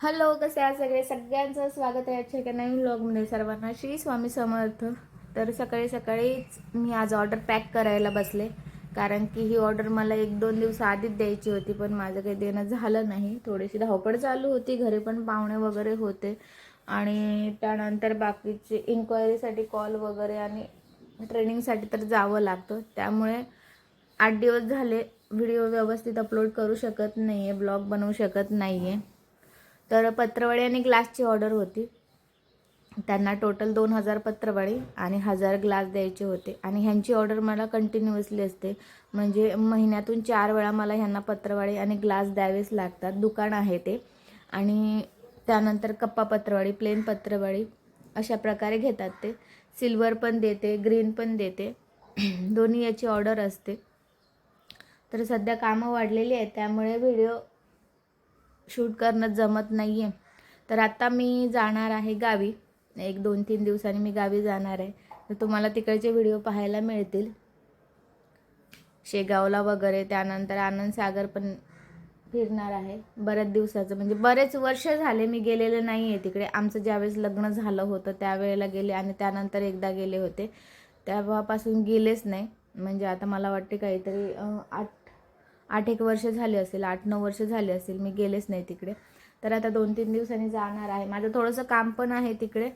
Hello कसे आहे सगळे? सगळ्यांचं स्वागत आहे आजच्या एका नवीन ब्लॉगमध्ये सर्वांना. श्री स्वामी समर्थ. तर सकाळी सकाळीच मी आज ऑर्डर पॅक करायला बसले. कारण की ही ऑर्डर मला एक दोन दिवस आधीच द्यायची होती पण माझं काही देणं झालं नाही. थोडीशी धावपळ चालू होती घरी पण पाहुणे वगैरे होते. आणि त्यानंतर बाकीचे इन्क्वायरीसाठी कॉल वगैरे आणि ट्रेनिंगसाठी तर जावं लागतं. त्यामुळे आठ दिवस झाले व्हिडिओ व्यवस्थित अपलोड करू शकत नाही आहे ब्लॉग बनवू शकत नाही आहे तर पत्रवळी आणि ग्लासची ऑर्डर होती. त्यांना टोटल दोन हजार पत्रवळी आणि हजार ग्लास द्यायचे होते. आणि ह्यांची ऑर्डर मला कंटिन्युअसली असते. म्हणजे महिन्यातून चार वेळा मला ह्यांना पत्रवाळी आणि ग्लास द्यावेच लागतात. दुकान आहे ते. आणि त्यानंतर कप्पा पत्रवाळी प्लेन पत्रवाळी अशा प्रकारे घेतात ते. सिल्वर पण देते ग्रीन पण देते. दोन्ही याची ऑर्डर असते. तर सध्या कामं वाढलेली आहेत. त्यामुळे व्हिडिओ शूट करणं जमत नाही आहे तर आत्ता मी जाणार आहे गावी. एक दोन तीन दिवसांनी मी गावी जाणार आहे. तर तुम्हाला तिकडचे व्हिडिओ पाहायला मिळतील. शेगावला वगैरे त्यानंतर आनंदसागर पण फिरणार आहे. बऱ्याच दिवसाचं. म्हणजे बरेच वर्ष झाले मी गेलेले नाही आहे तिकडे. आमचं ज्यावेळेस लग्न झालं होतं त्यावेळेला गेले आणि त्यानंतर एकदा गेले होते. तेव्हापासून गेलेच नाही. म्हणजे आता मला वाटते काहीतरी आठ आठ एक वर्ष झाले असेल आठ नऊ वर्ष झाले असेल मी गेलेच नाही तिकडे. तर आता दोन तीन दिवसांनी जाणार आहे. माझं थोडंसं काम पण आहे तिकडे.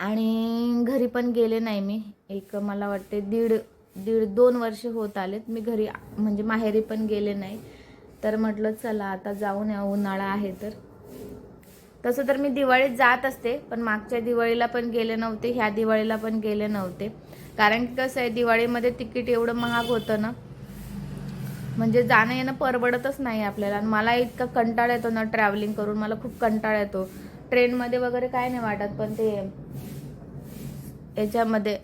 आणि घरी पण गेले नाही मी. एक मला वाटते दीड दीड दोन वर्ष होत आलेत. मी घरी म्हणजे माहेरी पण गेले नाही. तर म्हटलं चला आता जाऊन या. उन्हाळा आहे तर. तसं तर मी दिवाळीत जात असते पण मागच्या दिवाळीला पण गेले नव्हते. ह्या दिवाळीला पण गेले नव्हते. कारण की कसं आहे दिवाळीमध्ये तिकीट एवढं महाग होतं ना. म्हणजे जाणं येणं परवडतच नाही आपल्याला. आणि मला इतका कंटाळा येतो ना ट्रॅव्हलिंग करून. मला खूप कंटाळा येतो. ट्रेनमध्ये वगैरे काय नाही वाटत पण ते याच्यामध्ये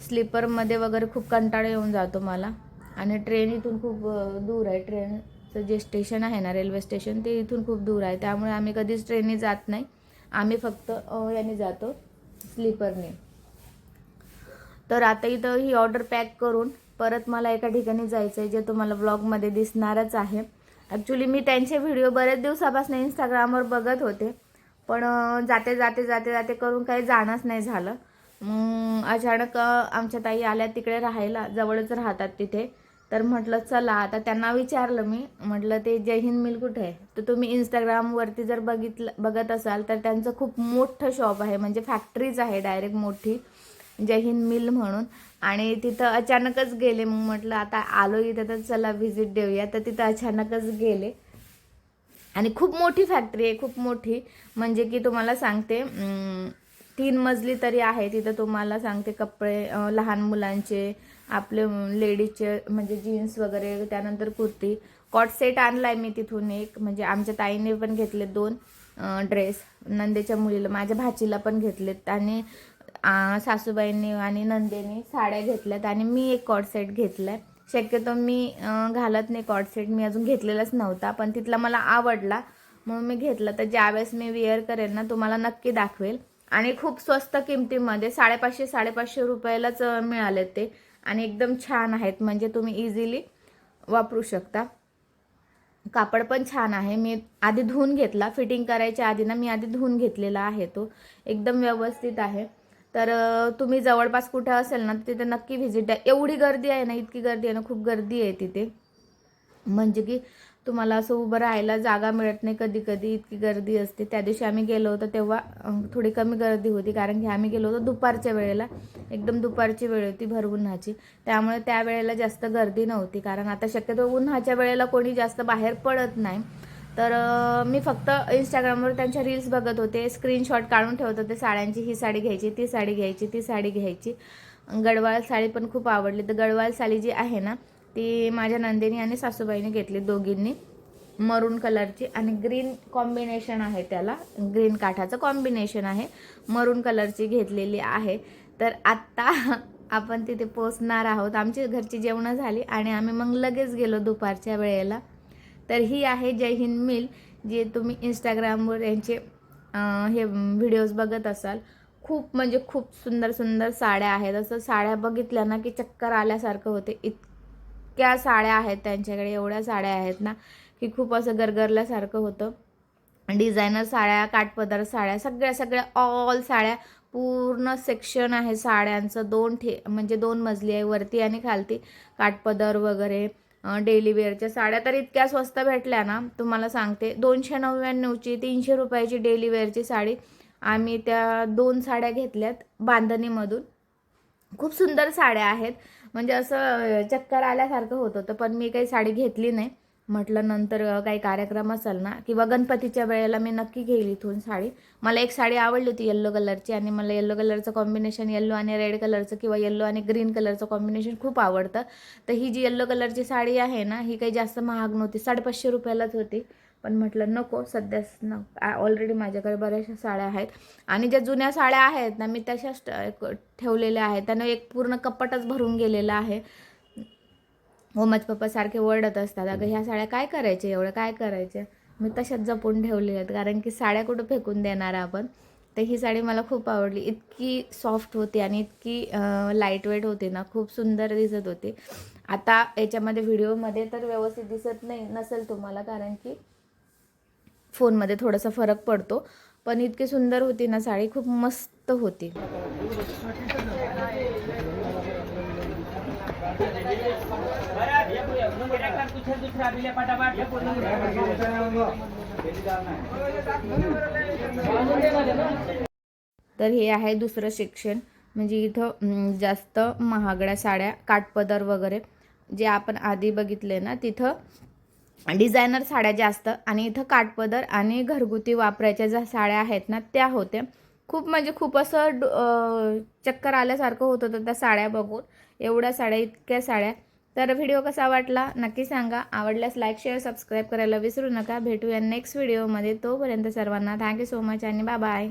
स्लीपरमध्ये वगैरे खूप कंटाळा येऊन जातो मला. आणि ट्रेन इथून खूप दूर आहे. ट्रेनचं जे स्टेशन आहे ना रेल्वे स्टेशन ते इथून खूप दूर आहे. त्यामुळे आम्ही कधीच ट्रेनने जात नाही. आम्ही फक्त याने जातो स्लीपरने. तर आता इथं ही ऑर्डर पॅक करून परत मला एका ठिकाणी जायचं आहे जे तुम्हाला ब्लॉगमध्ये दिसणारच आहे. ॲक्च्युली मी त्यांचे व्हिडिओ बरेच दिवसापासून इंस्टाग्रामवर बघत होते. पण जाते जाते जाते जाते करून काही जाणंच नाही झालं. मग अचानक आमच्या ताई आल्या तिकडे राहायला. जवळच राहतात तिथे. तर म्हटलं चला. आता त्यांना विचारलं मी. म्हटलं ते जय हिंद मिल कुठे आहे? तर तुम्ही इंस्टाग्रामवरती जर बघितलं बघत असाल तर त्यांचं खूप मोठं शॉप आहे. म्हणजे फॅक्टरीच आहे डायरेक्ट मोठी. जय हिंद मिल म्हणून. आणि तिथं अचानकच गेले. मग म्हटलं आता आलो इथं तर चला व्हिजिट देऊया. तर तिथं अचानकच गेले. आणि खूप मोठी फॅक्टरी आहे. खूप मोठी. म्हणजे की तुम्हाला सांगते तीन मजली तरी आहे. तिथं तुम्हाला सांगते कपडे लहान मुलांचे आपले लेडीजचे म्हणजे जीन्स वगैरे त्यानंतर कुर्ती. कॉट सेट आणला आहे मी तिथून एक. म्हणजे आमच्या ताईने पण घेतले दोन ड्रेस नंदेच्या मुलीला माझ्या भाचीला पण घेतलेत. आणि सासूबाईंनी आणि नंदेनी साड्या घेतल्यात आणि मी एक कॉडसेट घेतलाय. शक्यतो मी घालत नाही कॉडसेट मी अजून घेतलेलाच नव्हता पण तिथला मला आवडला. म्हणून मी घेतला. तर ज्यावेळेस मी वेअर करेन ना तुम्हाला नक्की दाखवेल. आणि खूप स्वस्त किमतीमध्ये साडेपाचशे साडेपाचशे रुपयालाच मिळाले ते. आणि एकदम छान आहेत. म्हणजे तुम्ही इझिली वापरू शकता. कापड पण छान आहे. मी आधी धुवून घेतला. फिटिंग करायच्या आधी ना मी आधी धुवून घेतलेला आहे तो. एकदम व्यवस्थित आहे. तर तुम्ही जवळपास कुठं असेल ना तिथे नक्की व्हिजिट द्या. एवढी गर्दी आहे ना इतकी गर्दी आहे ना खूप गर्दी आहे तिथे. म्हणजे की तुम्हाला असं उभं राहायला जागा मिळत नाही कधी कधी इतकी गर्दी असते. त्या दिवशी आम्ही गेलो होतो तेव्हा थोडी कमी गर्दी होती. कारण की आम्ही गेलो होतो दुपारच्या वेळेला. एकदम दुपारची वेळ होती भर उन्हाची. त्यामुळे त्या वेळेला जास्त गर्दी नव्हती. कारण आता शक्यतो उन्हाच्या वेळेला कोणी जास्त बाहेर पडत नाही. तर मी फक्त इंस्टाग्रामवर त्यांच्या रील्स बघत होते. स्क्रीनशॉट काढून ठेवत होते साड्यांची. ही साडी घ्यायची ती साडी घ्यायची ती साडी घ्यायची. गडवाळ साडी पण खूप आवडली. तर गडवाल साडी जी आहे ना ती माझ्या नंदिनी आणि सासूबाईने घेतली दोघींनी. मरून कलरची आणि ग्रीन कॉम्बिनेशन आहे त्याला. ग्रीन काठाचं कॉम्बिनेशन आहे. मरून कलरची घेतलेली आहे. तर आत्ता आपण तिथे पोचणार आहोत. आमची घरची जेवणं झाली आणि आम्ही मग लगेच गेलो दुपारच्या वेळेला. तर ही आहे जय हिंद मिल जे तुम्ही इंस्टाग्रामवर यांचे हे व्हिडिओज बघत असाल. खूप म्हणजे खूप सुंदर सुंदर साड्या आहेत. असं साड्या बघितल्या ना की चक्कर आल्यासारखं होते. इतक्या साड्या आहेत त्यांच्याकडे एवढ्या साड्या आहेत ना की खूप असं गरगरल्यासारखं होतं. डिझायनर साड्या काठपदर साड्या सगळ्या सगळ्या ऑल साड्या पूर्ण सेक्शन आहे साड्यांचं. दोन ठे म्हणजे दोन मजली आहे वरती आणि खालती. काठपदर वगैरे डेली वेअरच्या साड्या तर इतक्या स्वस्त भेटल्या ना तुम्हाला सांगते दोनशे नव्याण्णवची तीनशे रुपयाची डेली वेअरची साडी आम्ही त्या दोन साड्या घेतल्यात बांधणीमधून. खूप सुंदर साड्या आहेत. म्हणजे असं चक्कर आल्यासारखं होत होतं पण मी काही साडी घेतली नाही. म्हटलं नंतर काही कार्यक्रम असेल ना किंवा गणपतीच्या वेळेला मी नक्की घेईल इथून साडी. मला एक साडी आवडली होती येल्लो कलरची आणि मला येल्लो कलरचं कॉम्बिनेशन येल्लो आणि रेड कलरचं किंवा येल्लो आणि ग्रीन कलरचं कॉम्बिनेशन खूप आवडतं. तर ही जी येल्लो कलरची साडी आहे ना ही काही जास्त महाग नव्हती साडेपाचशे रुपयालाच होती. पण म्हटलं नको सध्या न ऑलरेडी माझ्याकडे बऱ्याचशा साड्या आहेत. आणि ज्या जुन्या साड्या आहेत ना मी तशाच ठेवलेल्या आहेत. त्यानं एक पूर्ण कपाटच भरून गेलेला आहे. ओमज पप्पा सारखे ओरडत असतात अगं ह्या साड्या काय करायचे एवढं काय करायचे? मी तशाच जपून ठेवलेल्या आहेत कारण की साड्या कुठं फेकून देणार आपण? तर ही साडी मला खूप आवडली. इतकी सॉफ्ट होती आणि इतकी लाइट वेट होती ना खूप सुंदर दिसत होती. आता याच्यामध्ये व्हिडिओमध्ये तर व्यवस्थित दिसत नाही नसेल तुम्हाला कारण की फोनमध्ये थोडासा फरक पडतो. पण इतकी सुंदर होती ना साडी खूप मस्त होती. तर हे आहे दुसरं सेक्शन म्हणजे इथं जास्त महागड्या साड्या काठपदर वगैरे जे आपण आधी बघितले ना तिथं डिझायनर साड्या जास्त आणि इथं काठपदर आणि घरगुती वापरायच्या ज्या साड्या आहेत ना त्या होत्या. खूप म्हणजे खूप असं चक्कर आल्यासारखं होत होतं त्या साड्या बघून. एवढ्या साड्या इतक्या साड्या. तर व्हिडिओ कसा वाटला नक्की सांगा. आवडल्यास लाईक शेअर सबस्क्राईब करायला विसरू नका. भेटूया नेक्स्ट व्हिडिओमध्ये तोपर्यंत सर्वांना थँक्यू सो मच आणि बाय बाय